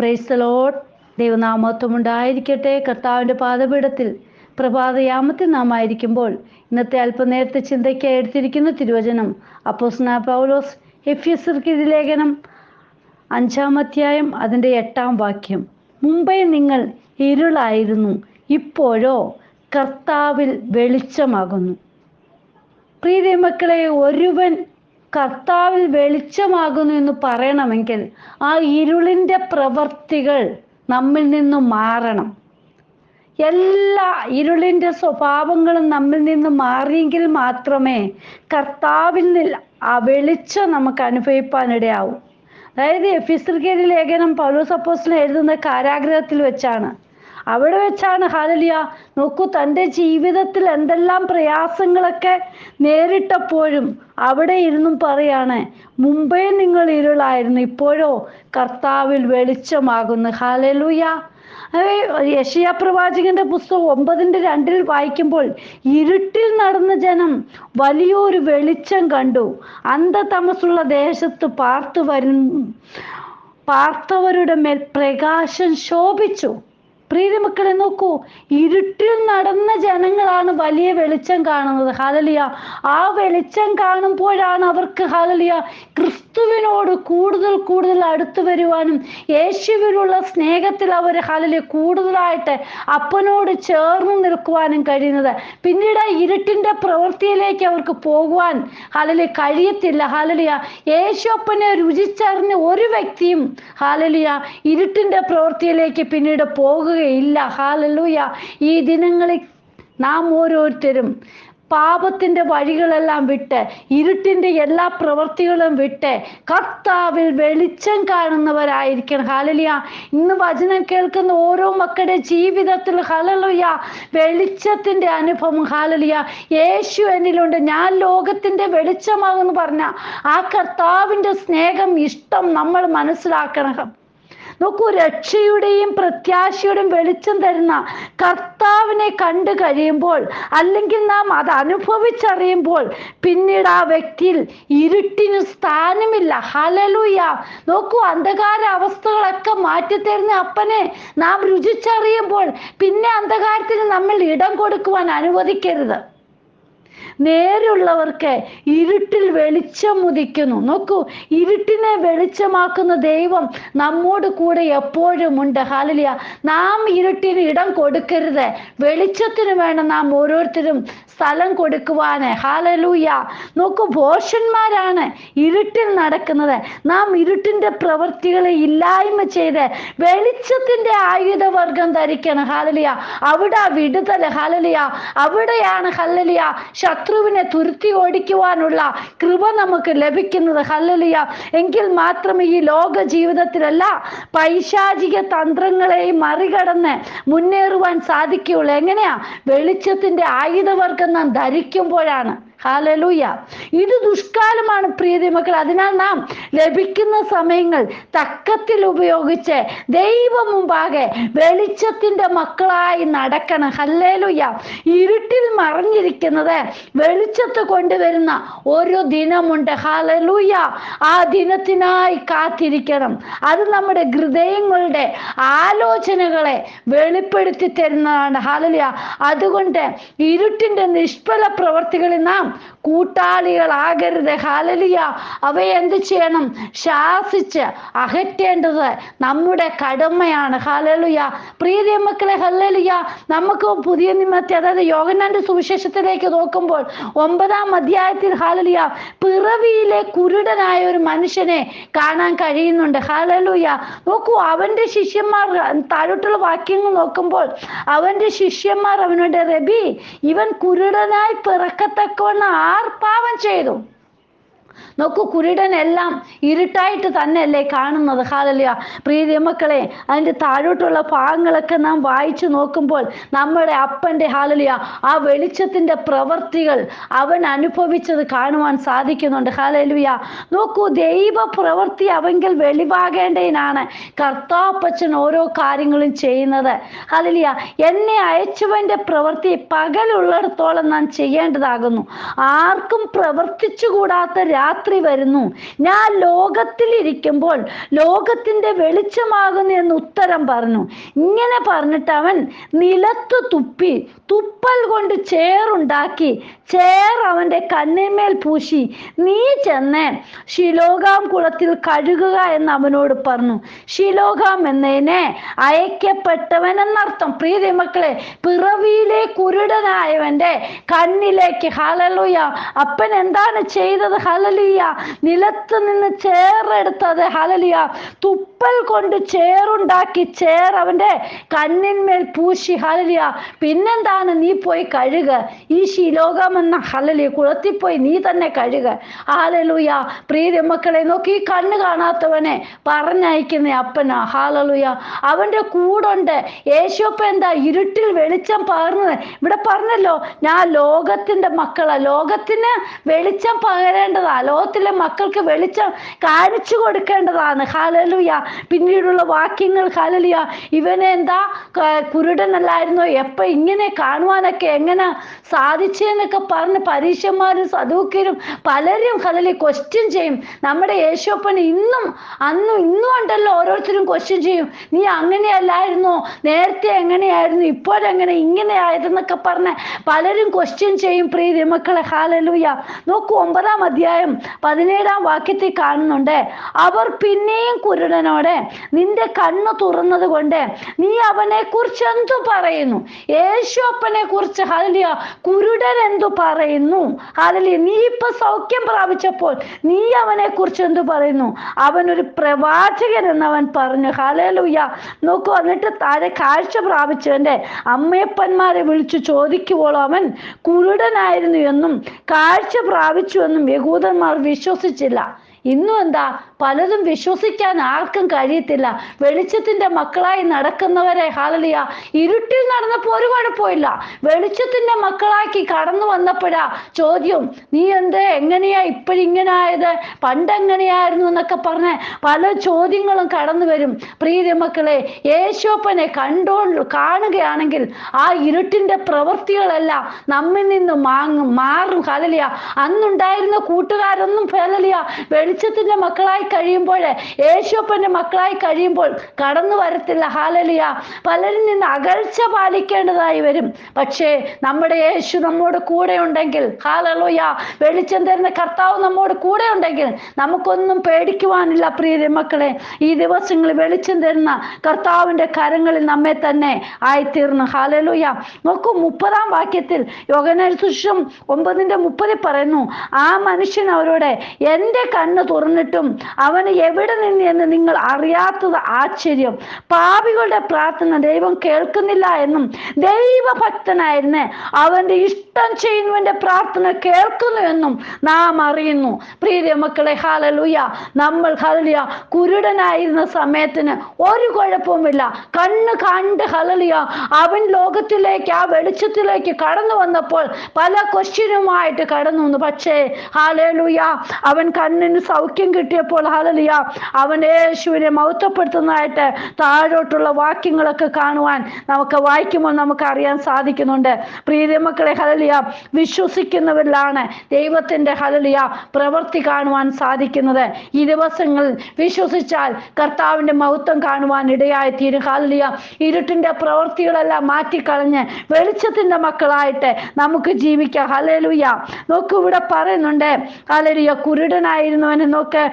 പ്രൈസ്തലോട്ട് ദൈവനാമത്വം ഉണ്ടായിരിക്കട്ടെ. കർത്താവിന്റെ പാദപീഠത്തിൽ പ്രഭാതയാമത്തിൽ നാം ആയിരിക്കുമ്പോൾ ഇന്നത്തെ അല്പനേരത്തെ ചിന്തയ്ക്കായി എടുത്തിരിക്കുന്ന തിരുവചനം അപ്പോസ്ന പൗലോസ് എഫ്യസിർക്ക് ലേഖനം അഞ്ചാം അധ്യായം അതിന്റെ എട്ടാം വാക്യം. മുമ്പേ നിങ്ങൾ ഇരുളായിരുന്നു ഇപ്പോഴോ കർത്താവിൽ വെളിച്ചമാകുന്നു. പ്രീതി മക്കളെ ഒരുവൻ കർത്താവിൽ വെളിച്ചമാകുന്നു എന്ന് പറയണമെങ്കിൽ ആ ഇരുളിന്റെ പ്രവർത്തികൾ നമ്മിൽ നിന്ന് മാറണം. എല്ലാ ഇരുളിന്റെ സ്വഭാവങ്ങളും നമ്മിൽ നിന്ന് മാറിയെങ്കിൽ മാത്രമേ കർത്താവിൽ നിന്ന് ആ വെളിച്ചം നമുക്ക് അനുഭവിപ്പാനിടയാവും. അതായത് എഫിസ്രിക്കേരി ലേഖനം പൗലോസ് അപ്പോസ്തലൻ എഴുതുന്ന കാരാഗ്രഹത്തിൽ വെച്ചാണ് അവിടെ വെച്ചാണ് ഹാലലിയ. നോക്കൂ തന്റെ ജീവിതത്തിൽ എന്തെല്ലാം പ്രയാസങ്ങളൊക്കെ നേരിട്ടപ്പോഴും അവിടെ ഇരുന്നും പറയാണ് മുമ്പേ നിങ്ങൾ ഇരുളായിരുന്നു ഇപ്പോഴോ കർത്താവിൽ വെളിച്ചമാകുന്നു. ഹാലലൂയ. യശയ പ്രവാചകന്റെ പുസ്തകം ഒമ്പതിന്റെ രണ്ടിൽ വായിക്കുമ്പോൾ ഇരുട്ടിൽ നടന്ന ജനം വലിയൊരു വെളിച്ചം കണ്ടു. അന്ധതമസുള്ള ദേശത്ത് പാർത്തു വരും പാർത്തവരുടെ മേൽ പ്രകാശം ശോഭിച്ചു. പ്രീതി മക്കളെ നോക്കൂ ഇരുട്ടിൽ നടന്ന ജനങ്ങളാണ് വലിയ വെളിച്ചം കാണുന്നത്. ഹാലലിയ ആ വെളിച്ചം കാണുമ്പോഴാണ് അവർക്ക് ഹാലലിയ ക്രിസ്തുവിനോട് കൂടുതൽ കൂടുതൽ അടുത്തു വരുവാനും യേശുവിനുള്ള സ്നേഹത്തിൽ അവർ ഹാലലിയ കൂടുതലായിട്ട് അപ്പനോട് ചേർന്ന് നിൽക്കുവാനും കഴിയുന്നത്. പിന്നീട് ഇരുട്ടിന്റെ പ്രവൃത്തിയിലേക്ക് അവർക്ക് പോകുവാൻ ഹാലലിയ കഴിയത്തില്ല. ഹാലലിയ യേശു അപ്പനെ രുചിച്ചറിഞ്ഞ ഒരു വ്യക്തിയും ഹാലലിയ ഇരുട്ടിന്റെ പ്രവൃത്തിയിലേക്ക് പിന്നീട് പോകുക ഇല്ല. ഹാലലൂയ ഈ ദിനങ്ങളിൽ നാം ഓരോരുത്തരും പാപത്തിന്റെ വഴികളെല്ലാം വിട്ട് ഇരുട്ടിന്റെ എല്ലാ പ്രവൃത്തികളും വിട്ട് കർത്താവിൽ വെളിച്ചം കാണുന്നവരായിരിക്കണം. ഹാലലിയ ഇന്ന് വചനം കേൾക്കുന്ന ഓരോ മക്കളുടെ ജീവിതത്തിൽ ഹലലുയ വെളിച്ചത്തിന്റെ അനുഭവം ഹാലലിയ യേശു എന്നിലുണ്ട്. ഞാൻ ലോകത്തിന്റെ വെളിച്ചമാകുമെന്ന് പറഞ്ഞ ആ കർത്താവിന്റെ സ്നേഹം ഇഷ്ടം നമ്മൾ മനസ്സിലാക്കണം. നോക്കൂ രക്ഷയുടെയും പ്രത്യാശയുടെയും വെളിച്ചം തരുന്ന കർത്താവിനെ കണ്ടു കഴിയുമ്പോൾ അല്ലെങ്കിൽ നാം അത് അനുഭവിച്ചറിയുമ്പോൾ പിന്നീട് ആ വ്യക്തിയിൽ ഇരുട്ടിന് സ്ഥാനമില്ല. ഹലലൂയ നോക്കൂ അന്ധകാര അവസ്ഥകളൊക്കെ മാറ്റിത്തരുന്ന അപ്പനെ നാം രുചിച്ചറിയുമ്പോൾ പിന്നെ അന്ധകാരത്തിന് നമ്മൾ ഇടം കൊടുക്കുവാൻ അനുവദിക്കരുത്. നേരുള്ളവർക്ക് ഇരുട്ടിൽ വെളിച്ചം ഉദിക്കുന്നു. നോക്കൂ ഇരുട്ടിനെ വെളിച്ചമാക്കുന്ന ദൈവം നമ്മോട് കൂടെ എപ്പോഴും ഉണ്ട്. ഹാലലിയ നാം ഇരുട്ടിന് ഇടം കൊടുക്കരുത്. വെളിച്ചത്തിന് വേണം നാം ഓരോരുത്തരും സ്ഥലം കൊടുക്കുവാന്. ഹാലലൂയ നോക്കൂ ഭോഷന്മാരാണ് ഇരുട്ടിൽ നടക്കുന്നത്. നാം ഇരുട്ടിന്റെ പ്രവൃത്തികളെ ഇല്ലായ്മ ചെയ്ത് വെളിച്ചത്തിന്റെ ആയുധവർഗം ധരിക്കണം. ഹാലലിയ അവിടെ വിടുതൽ ഹാലലിയ അവിടെയാണ് ഹല്ലലിയ ശത്രുവിനെ തുരുത്തി ഓടിക്കുവാനുള്ള കൃപ നമുക്ക് ലഭിക്കുന്നത്. ഹല്ലലിയ. എങ്കിൽ മാത്രമേ ഈ ലോക ജീവിതത്തിലല്ല പൈശാചിക തന്ത്രങ്ങളെയും മറികടന്ന് മുന്നേറുവാൻ സാധിക്കുകയുള്ളൂ. എങ്ങനെയാ? വെളിച്ചത്തിന്റെ ആയുധവർഗം നാം ധരിക്കുമ്പോഴാണ്. ഹാലലൂയ. ഇത് ദുഷ്കാലമാണ് പ്രീതി മക്കൾ അതിനാൽ നാം ലഭിക്കുന്ന സമയങ്ങൾ തക്കത്തിൽ ഉപയോഗിച്ച് ദൈവം മുമ്പാകെ വെളിച്ചത്തിന്റെ മക്കളായി നടക്കണം. ഹല്ലേലുയ്യ ഇരുട്ടിൽ മറിഞ്ഞിരിക്കുന്നത് വെളിച്ചത്ത് കൊണ്ടുവരുന്ന ഒരു ദിനമുണ്ട്. ഹാലലൂയ്യ ആ ദിനത്തിനായി കാത്തിരിക്കണം. അത് നമ്മുടെ ഹൃദയങ്ങളുടെ ആലോചനകളെ വെളിപ്പെടുത്തി തരുന്നതാണ്. ഹാലലുയ. അതുകൊണ്ട് ഇരുട്ടിന്റെ നിഷ്ഫല പ്രവർത്തികളിൽ നാം കൂട്ടാളികളാകരുത്. ഹാലലിയ അവയെ എന്ത് ചെയ്യണം? ശാസിച്ച് അകറ്റേണ്ടത് നമ്മുടെ കടമയാണ്. ഹാലലുയ പ്രീതി മക്കളെ ഹല്ലലിയ. നമുക്ക് പുതിയ നിമത്തെ അതായത് യോഗനാന്റെ സുവിശേഷത്തിലേക്ക് നോക്കുമ്പോൾ ഒമ്പതാം അധ്യായത്തിൽ ഹാലലിയ പിറവിയിലെ കുരുടനായ ഒരു മനുഷ്യനെ കാണാൻ കഴിയുന്നുണ്ട്. ഹാലലുയ നോക്കൂ അവന്റെ ശിഷ്യന്മാർ താഴോട്ടുള്ള വാക്യങ്ങൾ നോക്കുമ്പോൾ അവന്റെ ശിഷ്യന്മാർ അവനോട് റബി ഇവൻ കുരുടനായി പിറക്കത്തക്കവണ്ണം ആർ പാപം ചെയ്തു. നോക്കൂ കുരുടനെല്ലാം ഇരുട്ടായിട്ട് തന്നെയല്ലേ കാണുന്നത്? ഹാലലിയ. പ്രീതി മക്കളെ അതിന്റെ താഴോട്ടുള്ള ഭാഗങ്ങളൊക്കെ നാം വായിച്ചു നോക്കുമ്പോൾ നമ്മുടെ അപ്പന്റെ ഹാലലിയ ആ വെളിച്ചത്തിന്റെ പ്രവർത്തികൾ അവൻ അനുഭവിച്ചത് കാണുവാൻ സാധിക്കുന്നുണ്ട്. ഹാലലിയ. നോക്കൂ ദൈവ പ്രവൃത്തി അവങ്കിൽ വെളിവാകേണ്ടതിനാണ് കർത്താപ്പച്ചൻ ഓരോ കാര്യങ്ങളും ചെയ്യുന്നത്. ഹാലലിയ. എന്നെ അയച്ചവന്റെ പ്രവൃത്തി പകലുള്ളിടത്തോളം നാം ചെയ്യേണ്ടതാകുന്നു. ആർക്കും പ്രവർത്തിച്ചുകൂടാത്ത രാ രാത്രി വരുന്നു. ഞാൻ ലോകത്തിലിരിക്കുമ്പോൾ ലോകത്തിന്റെ വെളിച്ചമാകുന്നു എന്ന് ഉത്തരം പറഞ്ഞു. ഇങ്ങനെ പറഞ്ഞിട്ട് അവൻ നിലത്ത് തുപ്പി തുപ്പൽ കൊണ്ട് ചേറുണ്ടാക്കി ചേർ അവന്റെ കണ്ണിന്മേൽ പൂശി. നീ ചെന്ന് ശിലോകാം കുളത്തിൽ കഴുകുക എന്ന് അവനോട് പറഞ്ഞു. ശിലോകാം എന്നതിനെ അയക്കപ്പെട്ടവൻ എന്നർത്ഥം പ്രീതി മക്കളെ പിറവിയിലെ കുരുടനായവന്റെ കണ്ണിലേക്ക് ഹലലുയ അപ്പൻ എന്താണ് ചെയ്തത്? ഹലലിയ നിലത്ത് നിന്ന് ചേറെടുത്തത് ഹലലിയ തുപ്പൽ കൊണ്ട് ചേറുണ്ടാക്കി ചേർ അവന്റെ കണ്ണിന്മേൽ പൂശി. ഹലലിയ പിന്നെന്താണ് നീ പോയി കഴുക. ഈ ശിലോകം എന്ന ഹലലി കുളത്തിൽ പോയി നീ തന്നെ കഴുക. ഹാലലുയ. പ്രീതി മക്കളെ നോക്കി ഈ കണ്ണ് കാണാത്തവനെ പറഞ്ഞയക്കുന്ന അപ്പനാ. ഹാലലുയ. അവന്റെ കൂടുണ്ട്. യേശുപ്പ എന്താ ഇരുട്ടിൽ വെളിച്ചം പകർന്നത്? ഇവിടെ പറഞ്ഞല്ലോ ഞാൻ ലോകത്തിന്റെ മക്കളാ. ലോകത്തിന് വെളിച്ചം പകരേണ്ടതാ. ലോകത്തിലെ മക്കൾക്ക് വെളിച്ചം കാണിച്ചു കൊടുക്കേണ്ടതാണ്. ഹാലലുയ. പിന്നീടുള്ള വാക്യങ്ങൾ ഹാലലുയ. ഇവനെന്താ കുരുടനല്ലായിരുന്നോ? എപ്പോൾ ഇങ്ങനെ കാണുവാനൊക്കെ എങ്ങനെ സാധിച്ചെന്നൊക്കെ പറഞ്ഞ് പരീക്ഷന്മാരും സദൂക്കരും പലരും ഹലലി ക്വസ്റ്റ്യൻ ചെയ്യും. നമ്മുടെ യേശോപ്പൻ ഇന്നും അന്നും ഇന്നും ഉണ്ടല്ലോ ഓരോരുത്തരും ക്വസ്റ്റ്യൻ ചെയ്യും. നീ അങ്ങനെയല്ലായിരുന്നോ? നേരത്തെ എങ്ങനെയായിരുന്നു? ഇപ്പോഴെങ്ങനെ ഇങ്ങനെ ആയതെന്നൊക്കെ പറഞ്ഞ് പലരും ക്വസ്റ്റ്യൻ ചെയ്യും. പ്രീതി മക്കളെ ഹാലലൂയ നോക്കൂ ഒമ്പതാം അധ്യായം പതിനേഴാം വാക്യത്തിൽ കാണുന്നുണ്ട്. അവർ പിന്നെയും കുരുടനോടെ നിന്റെ കണ്ണ് തുറന്നത് കൊണ്ട് നീ അവനെ കുറിച്ച് എന്തു പറയുന്നു? യേശു അപ്പനെ കുറിച്ച് ഹാലിയ കുരുടൻ എന്തു പറയുന്നു? ഹാലിയ നീ ഇപ്പൊ സൗഖ്യം പ്രാപിച്ചപ്പോൾ നീ അവനെ കുറിച്ച് എന്തു പറയുന്നു? ഒരു പ്രവാചകൻ എന്നവൻ പറഞ്ഞു. ഹാലലൂയ നോക്കൂ എന്നിട്ട് താഴെ കാഴ്ച പ്രാപിച്ചവന്റെ അമ്മയപ്പന്മാരെ വിളിച്ചു ചോദിക്കുവോളോ അവൻ കുരുടനായിരുന്നു എന്നും കാഴ്ച പ്രാപിച്ചു എന്നും യഹൂദന്മാർ വിശ്വസിച്ചില്ല. ഇന്നും എന്താ? പലതും വിശ്വസിക്കാൻ ആർക്കും കഴിയത്തില്ല. വെളിച്ചത്തിന്റെ മക്കളായി നടക്കുന്നവരെ ഹാലലിയ ഇരുട്ടിൽ നടന്നപ്പോൾ ഒരു കുഴപ്പമില്ല വെളിച്ചത്തിന്റെ മക്കളാക്കി കടന്നു വന്നപ്പോഴാ ചോദ്യം നീ എന്ത്? എങ്ങനെയാ ഇപ്പോഴിങ്ങനെ ആയത് പണ്ട് എങ്ങനെയായിരുന്നു എന്നൊക്കെ പറഞ്ഞ് പല ചോദ്യങ്ങളും കടന്നു വരും. പ്രീതി മക്കളെ യേശോപ്പനെ കണ്ടോ കാണുകയാണെങ്കിൽ ആ ഇരുട്ടിന്റെ പ്രവൃത്തികളെല്ലാം നമ്മിൽ നിന്ന് മാങ്ങും മാറും. ഹലലിയ അന്നുണ്ടായിരുന്ന കൂട്ടുകാരൊന്നും ഫലലിയ വെളിച്ചത്തിന്റെ മക്കളായി കഴിയുമ്പോൾ യേശോപ്പന്റെ മക്കളായി കഴിയുമ്പോൾ കടന്നു വരത്തില്ല. ഹാലലിയ പലരിൽ നിന്ന് അകൽച്ച പാലിക്കേണ്ടതായി വരും. പക്ഷേ നമ്മുടെ യേശു നമ്മോട് കൂടെ ഉണ്ടെങ്കിൽ ഹാലലോയ വെളിച്ചം തരുന്ന കർത്താവ് നമ്മോട് കൂടെ ഉണ്ടെങ്കിൽ നമുക്കൊന്നും പേടിക്കുവാനില്ല പ്രിയ മക്കളെ. ഈ ദിവസങ്ങളിൽ വെളിച്ചം തരുന്ന കർത്താവിന്റെ കരങ്ങളിൽ നമ്മെ തന്നെ ആയിത്തീർന്നു. ഹാലലോയ നോക്കൂ മുപ്പതാം വാക്യത്തിൽ യോഗനസുഷം ഒമ്പതിന്റെ മുപ്പതിൽ പറയുന്നു ആ മനുഷ്യൻ അവരോട് എന്റെ കണ്ണ് തുറന്നിട്ടും അവന് എവിടെ നിന്ന് എന്ന് നിങ്ങൾ അറിയാത്തത് ആശ്ചര്യം. പാപികളുടെ പ്രാർത്ഥന ദൈവം കേൾക്കുന്നില്ല എന്നും ദൈവഭക്തനായിരുന്ന അവന്റെ ഇഷ്ടം ചെയ്യുന്നവന്റെ പ്രാർത്ഥന കേൾക്കുന്നു എന്നും നാം അറിയുന്നു. പ്രിയ മക്കളെ ഹാലലൂയ നമ്മൾ ഹലലിയ കുരുടനായിരുന്ന സമയത്തിന് ഒരു കുഴപ്പവുമില്ല. കണ്ണ് കണ്ട് ഹലലിയ അവൻ ലോകത്തിലേക്ക് ആ വെളിച്ചത്തിലേക്ക് കടന്നു വന്നപ്പോൾ പല ക്വസ്റ്റ്യനുമായിട്ട് കടന്നു വന്നു. പക്ഷേ ഹാലലൂയ അവൻ കണ്ണിന് സൗഖ്യം കിട്ടിയപ്പോൾ ഹാലലിയ അവൻ യേശുവിനെ മൗത്തപ്പെടുത്തുന്നതായിട്ട് താഴോട്ടുള്ള വാക്യങ്ങളൊക്കെ കാണുവാൻ നമുക്ക് വായിക്കുമ്പോൾ നമുക്ക് അറിയാൻ സാധിക്കുന്നുണ്ട്. പ്രീതി മക്കളെ ഹലലിയ വിശ്വസിക്കുന്നവരിലാണ് ദൈവത്തിന്റെ ഹലലിയ പ്രവൃത്തി കാണുവാൻ സാധിക്കുന്നത്. ഈ ദിവസങ്ങളിൽ വിശ്വസിച്ചാൽ കർത്താവിന്റെ മഹത്വം കാണുവാൻ ഇടയായി തീരും ഹലലിയ ഇരുട്ടിന്റെ പ്രവൃത്തികളെല്ലാം മാറ്റിക്കളഞ്ഞ് വെളിച്ചത്തിന്റെ മക്കളായിട്ട് നമുക്ക് ജീവിക്കാം. ഹലലുയ നോക്കൂ ഇവിടെ പറയുന്നുണ്ട് ഹലലിയ കുരുടനായിരുന്നവനെ നോക്ക്.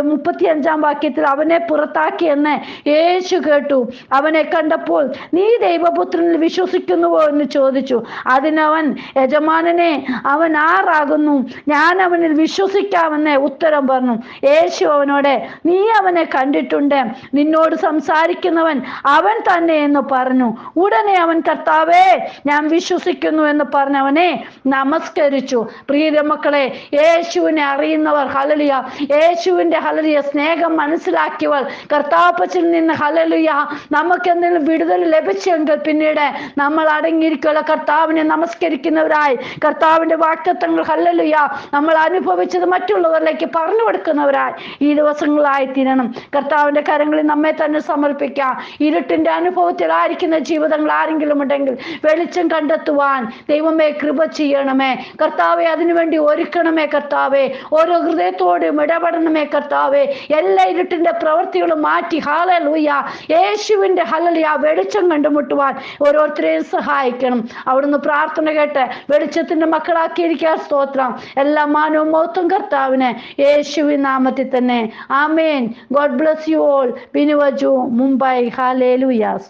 മുപ്പത്തി അഞ്ചാം വാക്യത്തിൽ അവനെ പുറത്താക്കി എന്ന് യേശു കേട്ടു. അവനെ കണ്ടപ്പോൾ നീ ദൈവപുത്രനിൽ വിശ്വസിക്കുന്നുവോ? എന്ന് ചോദിച്ചു. അതിനവൻ യജമാനനെ അവൻ ആറാകുന്നു. ഞാൻ അവനിൽ വിശ്വസിക്കാമെന്ന് ഉത്തരം പറഞ്ഞു. യേശു അവനോട് നീ അവനെ കണ്ടിട്ടുണ്ട്. നിന്നോട് സംസാരിക്കുന്നവൻ അവൻ തന്നെ എന്ന് പറഞ്ഞു. ഉടനെ അവൻ കർത്താവേ ഞാൻ വിശ്വസിക്കുന്നു എന്ന് പറഞ്ഞവനെ നമസ്കരിച്ചു. പ്രിയ മക്കളെ യേശുവിനെ അറിയുന്നവർ ഹലലിയ യേശുവിന്റെ ഹലലിയ സ്നേഹം മനസ്സിലാക്കിയവൾ കർത്താപ്പച്ചിൽ നിന്ന് ഹലലുയ നമുക്ക് എന്തെങ്കിലും വിടുതൽ ലഭിച്ചെങ്കിൽ പിന്നീട് നമ്മൾ അടങ്ങിയിരിക്കുന്ന കർത്താവിനെ നമസ്കരിക്കുന്നവരായി. കർത്താവിന്റെ വാക്തത്വങ്ങൾ ഹലലിയ നമ്മൾ അനുഭവിച്ചത് മറ്റുള്ളവരിലേക്ക് പറഞ്ഞു കൊടുക്കുന്നവരായി ഈ ദിവസങ്ങളായി തീരണം. കർത്താവിന്റെ കരങ്ങളിൽ നമ്മെ തന്നെ സമർപ്പിക്കാം. ഇരുട്ടിന്റെ അനുഭവത്തിലായിരിക്കുന്ന ജീവിതങ്ങൾ ആരെങ്കിലും ഉണ്ടെങ്കിൽ വെളിച്ചം കണ്ടെത്തുവാൻ ദൈവമേ കൃപ ചെയ്യണമേ. കർത്താവെ അതിനുവേണ്ടി ഒരുക്കണമേ കർത്താവെ. ഓരോ ഹൃദയത്തോടും ഇടപെടണമേ കർത്താവേ. എല്ലാ ഇരുട്ടിന്റെ പ്രവൃത്തികളും മാറ്റി. ഹാലലൂയ യേശുവിന്റെ ഹലലിയ വെളിച്ചം കണ്ടുമുട്ടുവാൻ ഓരോരുത്തരെയും സഹായിക്കണം. അവിടുന്ന് പ്രാർത്ഥന കേട്ട് വെളിച്ചത്തിന്റെ മക്കളാക്കിയിരിക്കാൻ സ്തോത്രം. എല്ലാ മാനവും മൗത്തും കർത്താവിന് യേശുവിൻ നാമത്തിൽ തന്നെ. Amen God bless you all ബിനുവജു Mumbai. ഹാലേലുയാസ്